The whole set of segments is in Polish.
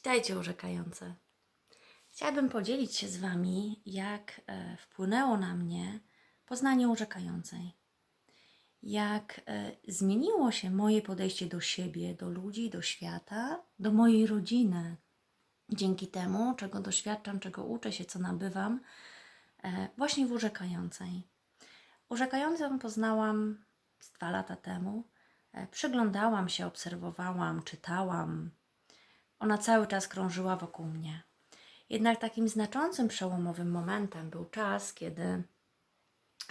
Witajcie urzekające. Chciałabym podzielić się z Wami, jak e, wpłynęło na mnie poznanie urzekającej. Jak e, zmieniło się moje podejście do siebie, do ludzi, do świata, do mojej rodziny. Dzięki temu, czego doświadczam, czego uczę się, co nabywam, e, właśnie w urzekającej. Urzekającą poznałam dwa lata temu. Przyglądałam się, obserwowałam, czytałam, ona cały czas krążyła wokół mnie. Jednak takim znaczącym, przełomowym momentem był czas, kiedy,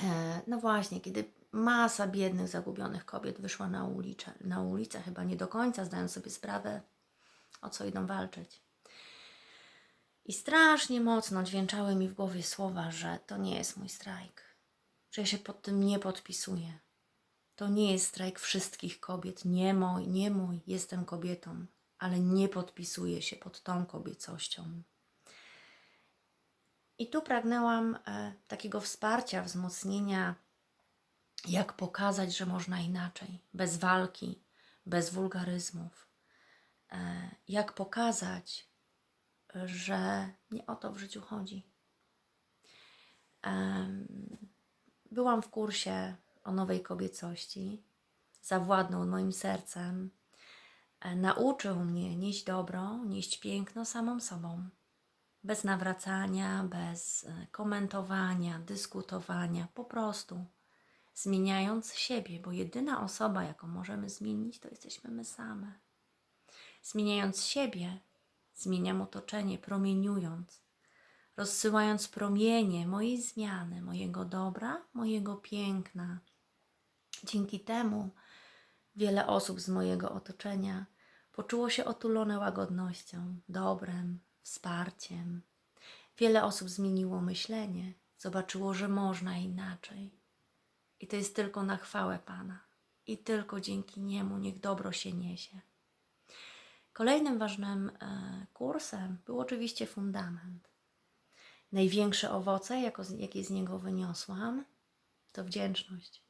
e, no właśnie, kiedy masa biednych, zagubionych kobiet wyszła na, ulicę, na ulicę, chyba nie do końca zdając sobie sprawę, o co idą walczyć. I strasznie mocno dźwięczały mi w głowie słowa, że to nie jest mój strajk, że ja się pod tym nie podpisuję. To nie jest strajk wszystkich kobiet, nie mój, nie mój, jestem kobietą, ale nie podpisuję się pod tą kobiecością. I tu pragnęłam e, takiego wsparcia, wzmocnienia, jak pokazać, że można inaczej, bez walki, bez wulgaryzmów. E, jak pokazać, że nie o to w życiu chodzi. Em, byłam w kursie o nowej kobiecości, zawładnął moim sercem, e, nauczył mnie nieść dobro, nieść piękno samą sobą. Bez nawracania, bez e, komentowania, dyskutowania, po prostu zmieniając siebie, bo jedyna osoba, jaką możemy zmienić, to jesteśmy my same. Zmieniając siebie, zmieniam otoczenie, promieniując, rozsyłając promienie mojej zmiany, mojego dobra, mojego piękna. Dzięki temu wiele osób z mojego otoczenia poczuło się otulone łagodnością, dobrem, wsparciem. Wiele osób zmieniło myślenie, zobaczyło, że można inaczej. I to jest tylko na chwałę Pana. I tylko dzięki Niemu niech dobro się niesie. Kolejnym ważnym e, kursem był oczywiście fundament. Największe owoce, jakie z niego wyniosłam, to wdzięczność.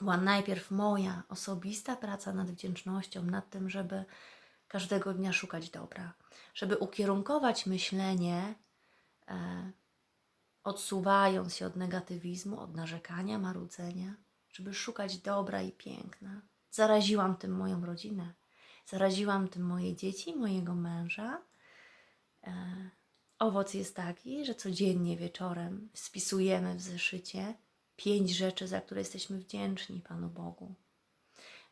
Była najpierw moja osobista praca nad wdzięcznością, nad tym, żeby każdego dnia szukać dobra, żeby ukierunkować myślenie, e, odsuwając się od negatywizmu, od narzekania, marudzenia, żeby szukać dobra i piękna. Zaraziłam tym moją rodzinę, zaraziłam tym moje dzieci, mojego męża. E, owoc jest taki, że codziennie wieczorem spisujemy w zeszycie pięć rzeczy, za które jesteśmy wdzięczni Panu Bogu.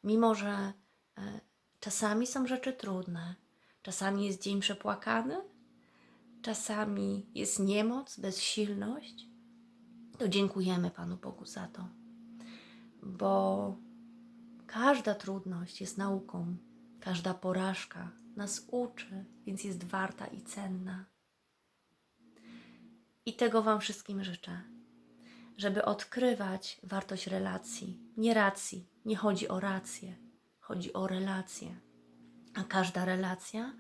Mimo, że e, czasami są rzeczy trudne, czasami jest dzień przepłakany, czasami jest niemoc, bezsilność, to dziękujemy Panu Bogu za to, bo każda trudność jest nauką, każda porażka nas uczy, więc jest warta i cenna. I tego Wam wszystkim życzę, żeby odkrywać wartość relacji, nie racji. Nie chodzi o rację, chodzi o relacje. A każda relacja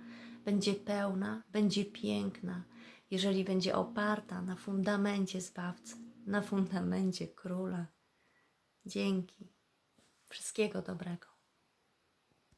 będzie pełna, będzie piękna, jeżeli będzie oparta na fundamencie Zbawcy, na fundamencie Króla. Dzięki. Wszystkiego dobrego.